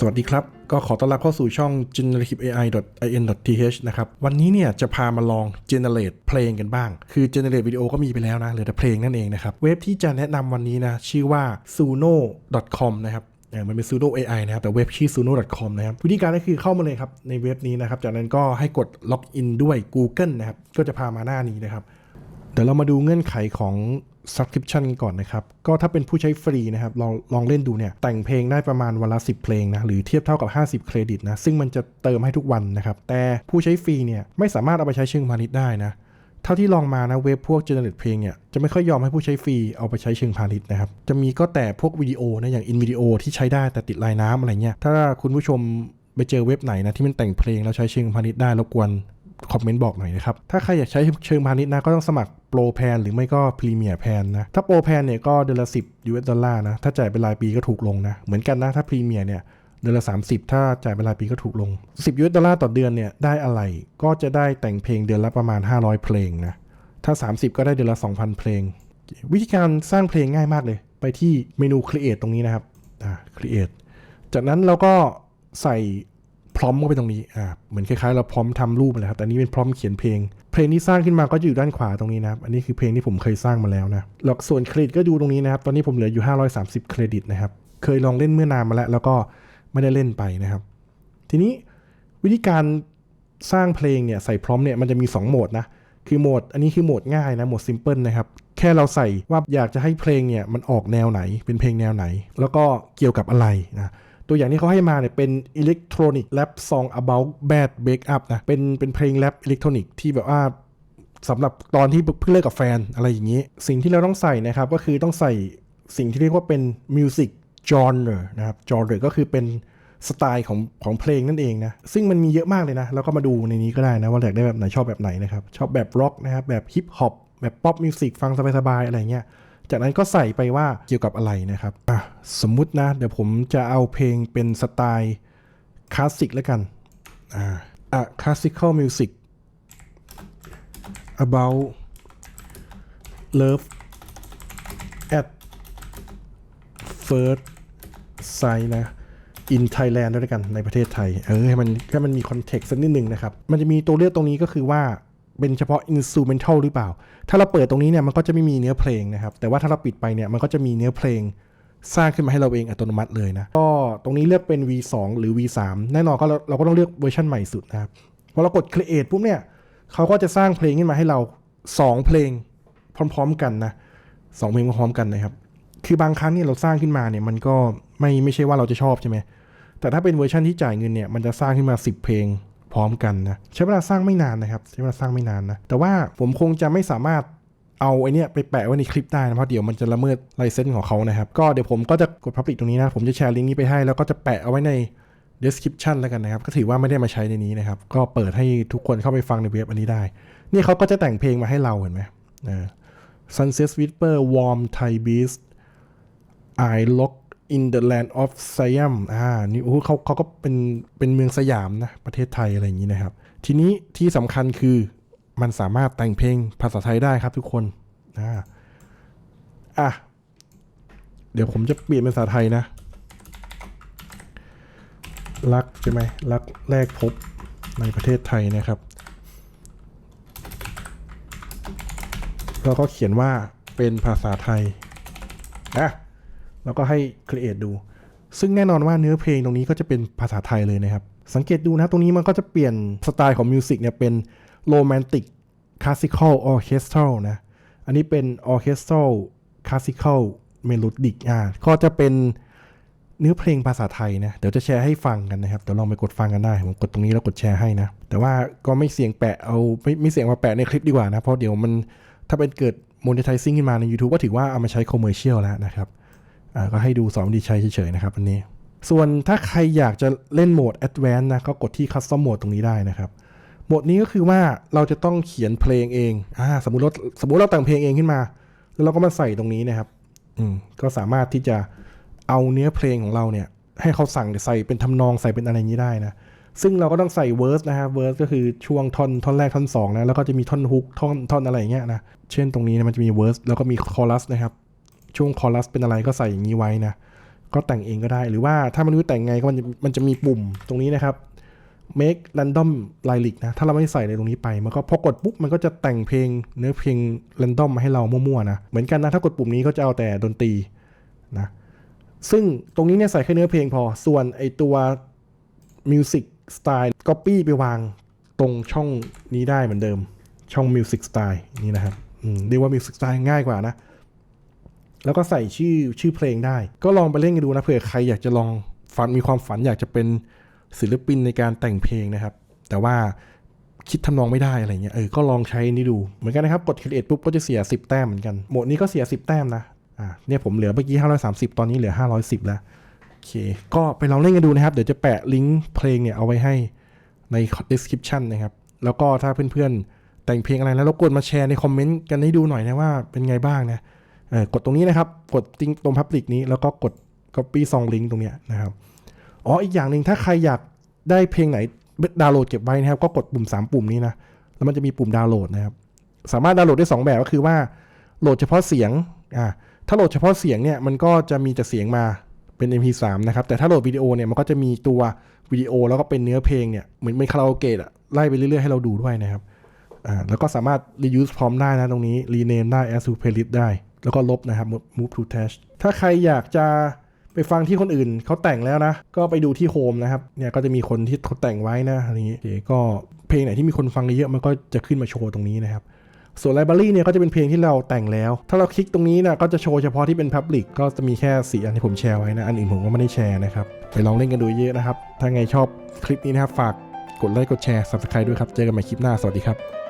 สวัสดีครับ ก็ขอต้อนรับเข้าสู่ช่อง generativeai.in.th นะครับ วันนี้เนี่ยจะพามาลอง generate เพลงกันบ้าง คือ generate วิดีโอก็มีไปแล้วนะ เหลือแต่เพลงนั่นเองนะครับ เว็บที่จะแนะนำวันนี้นะ ชื่อว่า suno.com นะครับมันเป็น sudo AI นะครับ แต่เว็บชื่อ suno.com นะครับ วิธีการก็คือเข้ามาเลยครับ ในเว็บนี้นะครับ จากนั้นก็ให้กดล็อกอินด้วย Google นะครับ ก็จะพามาหน้านี้นะครับ เดี๋ยวเรามาดูเงื่อนไขของ subscription ก่อนนะครับ ก็ถ้าเป็นผู้ใช้ฟรีนะครับ ลองลองเล่นดูเนี่ย แต่งเพลงได้ประมาณวันละ 10 เพลงนะ หรือเทียบเท่ากับ 50 เครดิตนะ ซึ่งมันจะเติมให้ทุกวันนะครับ แต่ผู้ใช้ฟรีเนี่ย ไม่สามารถเอาไปใช้เชิงพาณิชย์ได้นะ เท่าที่ลองมานะเว็บพวก generate เพลงเนี่ย จะไม่ค่อยยอมให้ผู้ใช้ฟรีเอาไปใช้เชิงพาณิชย์นะครับ จะมีก็แต่พวกวิดีโอนะ อย่าง in วิดีโอที่ใช้ได้แต่ติดลายน้ำอะไรเงี้ย ถ้าคุณผู้ชมไปเจอเว็บไหนนะที่มันแต่งเพลงแล้วใช้เชิงพาณิชย์ได้รบกวน คอมเมนต์บอกหน่อยนะครับ ถ้าใครอยากใช้เชิงพาณิชย์นะก็ต้องสมัครโปรแพนหรือไม่ก็พรีเมียร์แพนนะ ถ้าโปรแพนเนี่ยก็เดือนละ 10 US ดอลลาร์นะ ถ้าจ่ายเป็นรายปีก็ถูกลงนะ เหมือนกันนะ ถ้าพรีเมียร์เนี่ยเดือนละ 30 ถ้าจ่ายเป็นรายปีก็ถูกลง 10 US ดอลลาร์ต่อเดือนเนี่ยได้อะไร ก็จะได้แต่งเพลงเดือนละประมาณ 500 เพลงนะ ถ้า 30 ก็ได้เดือนละ 2,000 เพลง วิธีการสร้างเพลงง่ายมากเลย ไปที่เมนู create ตรงนี้นะครับอ่า create จากนั้นเราก็ใส่ พร้อมเข้าไปตรงนี้อ่าเหมือนคล้ายๆ เราพร้อมทำรูปเลยครับแต่นี้เป็นพร้อมเขียนเพลง เพลงที่สร้างขึ้นมาก็จะอยู่ด้านขวาตรงนี้นะครับอันนี้คือเพลงที่ผมเคยสร้างมาแล้วนะแล้วส่วนเครดิตก็ดูตรงนี้นะครับ ตอนนี้ผมเหลืออยู่ 530 เครดิตนะครับเคยลองเล่นเมื่อนานมาแล้ว แล้วก็ไม่ได้เล่นไปนะครับ ทีนี้วิธีการสร้างเพลงเนี่ยใส่พร้อมเนี่ยมันจะมี 2โหมดนะคือโหมดอันนี้คือโหมดง่ายนะโหมดซิมเพิลนะครับแค่เราใส่ว่าอยากจะให้เพลงเนี่ยมันออกแนวไหนเป็นเพลงแนวไหน แล้วก็เกี่ยวกับอะไรนะ ตัวอย่างที่เขาให้มาเนี่ยเป็นอิเล็กทรอนิกแรปซอง about bad break up นะเป็นเป็นเพลงแรปอิเล็กทรอนิกที่แบบว่าสำหรับตอนที่เพิ่งเลิกกับแฟนอะไรอย่างนี้ สิ่งที่เราต้องใส่นะครับก็คือต้องใส่สิ่งที่เรียกว่าเป็น music genre นะครับ genre ก็คือเป็นสไตล์ของของเพลงนั่นเองนะ ซึ่งมันมีเยอะมากเลยนะ แล้วก็มาดูในนี้ก็ได้นะว่าอยากได้แบบไหนชอบแบบไหนนะครับ ชอบแบบร็อกนะครับ แบบฮิปฮอปแบบป๊อปมิวสิกฟังสบายๆ อะไรเงี้ย จากนั้นก็ใส่ไปว่าเกี่ยวกับอะไรนะครับอะสมมุตินะ เดี๋ยวผมจะเอาเพลงเป็นสไตล์คลาสสิกแล้วกันอ่าอะ classical music about love at first sight นะ in Thailand ด้วยกันในประเทศไทย เออให้มันให้มันมีคอนเท็กซ์สักนิดหนึ่งนะครับ มันจะมีตัวเลือกตรงนี้ก็คือว่า เป็นเฉพาะ instrumental หรือเปล่า ถ้าเราเปิดตรงนี้เนี่ยมันก็จะไม่มีเนื้อเพลงนะครับ แต่ว่าถ้าเราปิดไปเนี่ยมันก็จะมีเนื้อเพลงสร้างขึ้นมาให้เราเองอัตโนมัติเลยนะ ก็ตรงนี้เลือกเป็น V2 หรือ V3 แน่นอนก็เราเราก็ต้องเลือกเวอร์ชันใหม่สุดนะครับ พอเรากด create ปุ๊บเนี่ยเขาก็จะสร้างเพลงขึ้นมาให้เรา 2 เพลงพร้อม ๆ กันนะสองเพลงพร้อมๆกันนะครับ คือบางครั้งเนี่ยเราสร้างขึ้นมาเนี่ยมันก็ไม่ไม่ใช่ว่าเราจะชอบใช่ไหมแต่ถ้าเป็นเวอร์ชันที่จ่ายเงินเนี่ยมันจะสร้างขึ้นมา 10 เพลง พร้อมกันนะใช้เวลาสร้างไม่นานนะครับใช้เวลาสร้างไม่นานนะแต่ว่าผมคงจะไม่สามารถเอาไอเนี้ยไปแปะไว้ในคลิปได้นะเพราะเดี๋ยวมันจะละเมิดไลเซนส์ของเขานะครับ ก็เดี๋ยวผมก็จะกด Public ตรงนี้นะ ผมจะแชร์ลิงก์นี้ไปให้แล้วก็จะแปะเอาไว้ใน description แล้วกันนะครับ ก็ถือว่าไม่ได้มาใช้ในนี้นะครับ ก็เปิดให้ทุกคนเข้าไปฟังในเว็บอันนี้ได้ นี่เขาก็จะแต่งเพลงมาให้เราเห็นไหมเออ Sunset Whisper Warm Thai Beast I Lock in the Land of Siam อ่านี่โอ้เขาเขาก็เป็นเป็นเมืองสยามนะ ประเทศไทยอะไรอย่างนี้นะครับ ทีนี้ที่สำคัญคือมันสามารถแต่งเพลงภาษาไทยได้ครับทุกคนอ่าอะ เดี๋ยวผมจะเปลี่ยนเป็นภาษาไทยนะ รักใช่ไหมรักแรกพบในประเทศไทยนะครับ แล้วก็เขียนว่าเป็นภาษาไทยนะ แล้วก็ให้ create ดู ซึ่งแน่นอนว่าเนื้อเพลงตรงนี้ก็จะเป็นภาษาไทยเลยนะครับ สังเกตดูนะตรงนี้มันก็จะเปลี่ยนสไตล์ของมิวสิกเนี่ยเป็นโรแมนติกคลาสสิคอลออเคสตรัลนะ อันนี้เป็นออเคสตรัลคลาสสิคอลเมโลดิกอ่าก็จะเป็นเนื้อเพลงภาษาไทยนะ เดี๋ยวจะแชร์ให้ฟังกันนะครับ เดี๋ยวลองไปกดฟังกันได้ ผมกดตรงนี้แล้วกดแชร์ให้นะ แต่ว่าก็ไม่เสียงแปะ เอาไม่ไม่เสียงมาแปะในคลิปดีกว่านะ เพราะเดี๋ยวมันถ้าเป็นเกิด monetizing ขึ้นมาใน YouTube ก็ถือว่าเอามาใช้ commercial แล้วนะครับ ก็ให้ดูสอนวิธีใช้เฉยๆนะครับอันนี้ ส่วนถ้าใครอยากจะเล่นโหมด Advanced นะก็กดที่ Custom Mode ตรงนี้ได้นะครับโหมดนี้ก็คือว่าเราจะต้องเขียนเพลงเองอ่าสมมุติเราสมมุติเราแต่งเพลงเองขึ้นมา แล้วเราก็มาใส่ตรงนี้นะครับ อืมก็สามารถที่จะเอาเนื้อเพลงของเราเนี่ย ให้เขาสั่งใส่เป็นทำนองใส่เป็นอะไรอย่างนี้ได้นะ ซึ่งเราก็ต้องใส่เวอร์สนะครับเวอร์สก็คือช่วงท่อนท่อนแรกท่อนสองนะแล้วก็จะมีท่อนฮุกท่อนท่อนอะไรอย่างเงี้ยนะเช่นตรงนี้นะมันจะมีเวอร์สแล้วก็มีคอรัสนะครับ ช่วงคอรัสเป็นอะไรก็ใส่อย่างนี้ไว้นะ ก็แต่งเองก็ได้ หรือว่าถ้ามันรู้แต่งไงก็มันจะมันจะมีปุ่มตรงนี้นะครับ make random lyric นะ ถ้าเราไม่ใส่ในตรงนี้ไป มันก็พอกดปุ๊บ มันก็จะแต่งเพลงเนื้อเพลง random มาให้เรามั่วๆนะ เหมือนกันนะ ถ้ากดปุ่มนี้ก็จะเอาแต่ดนตรีนะ ซึ่งตรงนี้เนี่ยใส่แค่เนื้อเพลงพอ ส่วนไอตัว music style copy ไปวางตรงช่องนี้ได้เหมือนเดิม ช่อง music style นี่นะครับอืมเรียกว่า music style ง่ายกว่านะ แล้วก็ใส่ชื่อชื่อเพลงได้ ก็ลองไปเล่นกันดูนะเผื่อใครอยากจะลองฝันมีความฝันอยากจะเป็นศิลปินในการแต่งเพลงนะครับ แต่ว่าคิดทำนองไม่ได้อะไรเงี้ยเออก็ลองใช้นี่ดูเหมือนกันนะครับกด create ปุ๊บก็จะเสีย 10 แต้มเหมือนกันโหมดนี้ก็เสีย 10 แต้มนะอ่าเนี่ยผมเหลือเมื่อกี้ 530 ตอนนี้เหลือ 510 แล้วโอเค ก็ไปลองเล่นกันดูนะครับ เดี๋ยวจะแปะลิงก์เพลงเนี่ยเอาไว้ให้ใน description นะครับ แล้วก็ถ้าเพื่อนๆแต่งเพลงอะไรแล้วรบกวนมาแชร์ในคอมเมนต์กันให้ดูหน่อยนะว่าเป็นไงบ้างนะ กดตรงนี้นะครับ กดติ้งตรง Public นี้แล้วก็กด Copy Song Link ตรงนี้นะครับ อ๋ออีกอย่างหนึ่งถ้าใครอยากได้เพลงไหนดาวน์โหลดเก็บไว้นะครับ ก็กดปุ่ม 3 ปุ่มนี้นะ แล้วมันจะมีปุ่มดาวน์โหลดนะครับ สามารถดาวน์โหลดได้ 2 แบบก็คือว่าโหลดเฉพาะเสียงอ่าถ้าโหลดเฉพาะเสียงเนี่ยมันก็จะมีแต่เสียงมาเป็น MP3 นะครับ แต่ถ้าโหลดวิดีโอเนี่ยมันก็จะมีตัววิดีโอแล้วก็เป็นเนื้อเพลงเนี่ยเหมือนเป็นคาราโอเกะอะไล่ไปเรื่อยๆให้เราดูด้วยนะครับอ่าแล้วก็สามารถ reuse พร้อมได้นะตรงนี้ rename ได้ add to playlist ได้แล้วก็ลบนะครับ move to trash ถ้าใครอยากจะไปฟังที่คนอื่นเขาแต่งแล้วนะ ก็ไปดูที่โฮมนะครับ เนี่ยก็จะมีคนที่เขาแต่งไว้นะอะไรอย่างงี้โอเก็เพลงไหนที่มีคนฟังเยอะมันก็จะขึ้นมาโชว์ตรงนี้นะครับ ส่วน library เนี่ยก็จะเป็นเพลงที่เราแต่งแล้ว ถ้าเราคลิกตรงนี้นะก็จะโชว์เฉพาะที่เป็น public ก็จะมีแค่4อันที่ผมแชร์ไว้นะ อันอื่นผมก็ไม่ได้แชร์นะครับ ไปลองเล่นกันดูเยอะนะครับ ถ้าไงชอบคลิปนี้นะครับฝากกดไลค์กดแชร์ subscribe ด้วยครับ เจอกันใหม่คลิปหน้า สวัสดีครับ